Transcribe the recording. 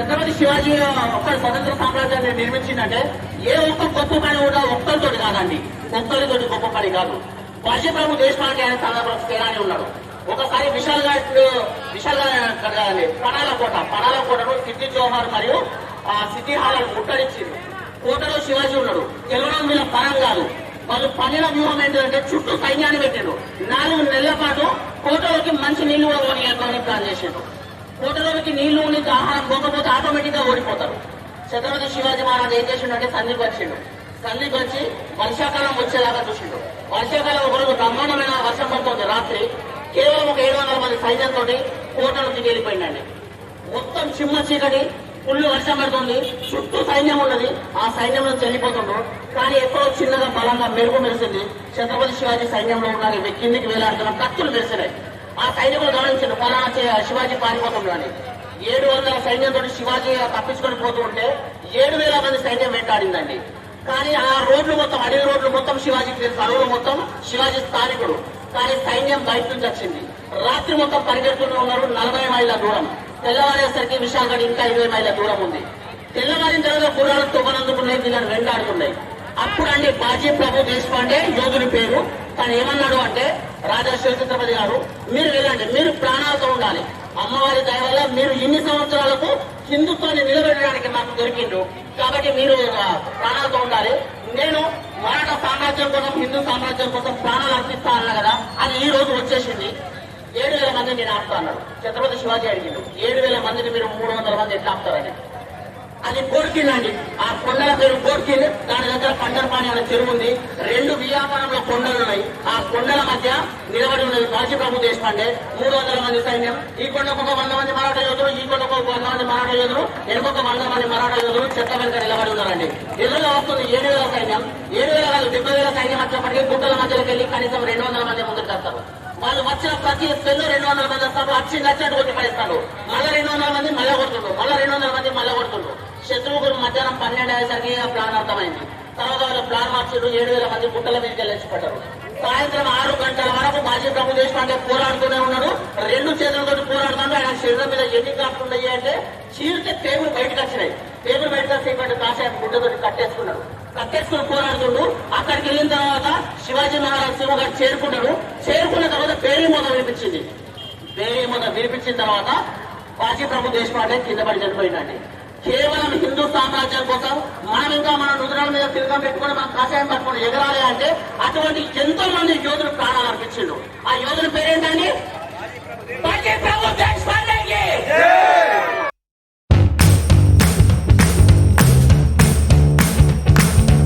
శివాజీ ఒక్క స్వతంత్ర సామ్రాజ్యాన్ని నిర్మించిందంటే ఏ ఒక్క గొప్ప పని కూడా ఒక్కరితోటి కాదండి. ఒక్కరితోటి గొప్ప పని కాదు. బాజ్యప్రభు దేశపాండే ఆయన సందర్భంలో తేడానే ఉన్నాడు. ఒకసారి విశాల్ గారు విశాల్ ఘాట్ కాదండి పడాల కోట పడాల కోటను సిద్ధి జోహార్ మరియు ఆ సిద్ధి హాలను ముట్టడించింది కోటలో శివాజీ ఉన్నాడు. గెలవడం వీళ్ళ పరం కాదు. వాళ్ళు పనిన వ్యూహం ఏంటంటే చుట్టూ సైన్యాన్ని పెట్టాడు నాలుగు నెలల పాటు కోటలోకి మంచి నీళ్ళు కూడా ఓడియాలని ప్లాన్ చేశాడు కోటలోకి నీళ్ళు నుంచి ఆహారం పోకపోతే ఆటోమేటిక్గా ఓడిపోతారు. ఛత్రపతి శివాజీ మహారాజు ఏం చేసిండంటే సంధికి వచ్చిండు సంధికి వచ్చి వర్షాకాలం వచ్చేలాగా చూసిండు. వర్షాకాలం ఒకరోజు బ్రహ్మాండమైన వర్షం పడుతుంది రాత్రి. కేవలం ఒక ఏడు వందల మంది సైన్యంతో కోట నుంచి వెళ్ళిపోయిందండి మొత్తం చిమ్మ చీకటి ఫుల్ వర్షం పడుతుంది. చుట్టూ సైన్యం ఉన్నది. ఆ సైన్యం నుంచి వెళ్ళిపోతుండ్రు. కానీ ఎక్కడో చిన్నగా బలంగా మెరుగు మెరిసింది ఛత్రపతి శివాజీ సైన్యంలో ఉన్న కిందికి వేలాడుతున్న కత్తులు మెరిసినాయి. ఆ సైనికులు గమనించారు ఫలానా శివాజీ పారిపోతుండ్రు అని. ఏడు వందల సైన్యంతో శివాజీ తప్పించుకొని పోతూ ఉంటే ఏడు వేల మంది సైన్యం వెంటాడిందండి. కానీ ఆ రోడ్లు మొత్తం అడవి రోడ్లు మొత్తం శివాజీకి తెలుసు. అడవులు మొత్తం శివాజీ స్థానికుడు. కానీ సైన్యం బయట నుంచి వచ్చింది. రాత్రి మొత్తం పరిగెడుతూనే ఉన్నారు. నలభై మైళ్ళ దూరం. తెల్లవారేసరికి విశాఖ ఇంకా ఇరవై మైళ్ళ దూరం ఉంది. తెల్లవారిన తర్వాత గుర్రాలు తొగనందుకున్నాయి వీళ్ళని వెంటాడుతున్నాయి. అప్పుడు అండి బాజీ ప్రభు దేశపాండే యోధుని పేరు. తను ఏమన్నాడు అంటే రాజా శివఛత్రపతి గారు మీరు వెళ్ళండి. మీరు ప్రాణాలతో ఉండాలి. అమ్మవారి దయవల్ల మీరు ఇన్ని సంవత్సరాలకు హిందుత్వాన్ని నిలబెట్టడానికి మాకు దొరికిండు కాబట్టి మీరు ప్రాణాలతో ఉండాలి. నేను మరాఠా సామ్రాజ్యం కోసం హిందూ సామ్రాజ్యం కోసం ప్రాణాలు అర్పిస్తా అన్నా కదా అది ఈ రోజు వచ్చేసింది. ఏడు వేల మందిని నేను ఆపుతా అన్నాడు. ఛత్రపతి శివాజీ అడిగిండు. ఏడు వేల మందిని మీరు మూడు వందల మంది ఎట్లా ఆపుతారని. అది కోడికిల్లండి ఆ కొండల పేరు కోడికిల్ దాని దగ్గర పండరపాణి అనే చెరువు ఉంది. రెండు వ్యాపారంలో కొండలు ఉన్నాయి. ఆ కొండల మధ్య నిలబడి ఉన్నది బాజీ ప్రభు దేశపాండే. మూడు వందల మంది సైన్యం. ఈ కొండకు ఒక వంద మంది మరాఠా యోధులు ఈ కొండకు ఒక వంద మంది మరాఠా యోధులు వెనుకొక వంద మంది మరాఠా యోధులు చెత్త వెనుక నిలబడి ఉన్నారండి. ఎదురుగా వస్తుంది ఏడు వేల సైన్యం. ఏడు వేల కాదు డెబ్బై వేల సైన్యం వచ్చినప్పటికీ గుట్టల మధ్యలోకి వెళ్ళి కనీసం రెండు వందల మంది ముందుకు వస్తారు వాళ్ళు వచ్చిన ప్రతి స్పెల్ రెండు వందల మంది వస్తారు. వచ్చి నచ్చినట్టు కొట్టి పడేస్తారు మళ్ళీ రెండు వందల మంది మళ్ళీ కొడుతుండ్రు. మళ్ళీ రెండు వందల మంది మళ్ళీ కొడుతుండ్రు. శత్రువులు మధ్యాహ్నం పన్నెండు అయ్యేసరికి ఆ ప్లాన్ అర్థమైంది. తర్వాత వాళ్ళు ప్లాన్ మార్చారు ఏడు వేల మంది గుట్టల మీద వెళ్ళేసి సాయంత్రం ఆరు గంటల వరకు మాజీ ప్రభు దేశపాండే పోరాడుతూనే ఉన్నాడు. రెండు చేతులతో పోరాడుతుంటే ఆయన శరీరం మీద ఎన్ని కాపుతున్నాయి అంటే చీరితే పేగులు బయటకు వచ్చినాయి. పేగులు బయటకు వచ్చి ఇటువంటి కాషాయం గుడ్డతో కట్టేసుకున్నాడు. కట్టేసుకుని పోరాడుతుండు. అక్కడికి వెళ్ళిన తర్వాత శివాజీ మహారాజ్ శివ గారు చేరుకున్నాడు చేరుకున్న తర్వాత పేరీ మొద వినిపించింది. పేరీ మొద వినిపించిన తర్వాత బాజీ ప్రభు దేశపాండే కింద పడి చనిపోయిందండి కేవలం హిందూ సామ్రాజ్యం కోసం మనం ఇంకా మన నుదురాల మీద తిలకం పెట్టుకొని మనం కాషాయం పట్టుకొని ఎగరాలి అంటే అటువంటి ఎంతో మంది యోధులు ప్రాణాలు అర్పించిండు ఆ యోధుల పేరేంటండి?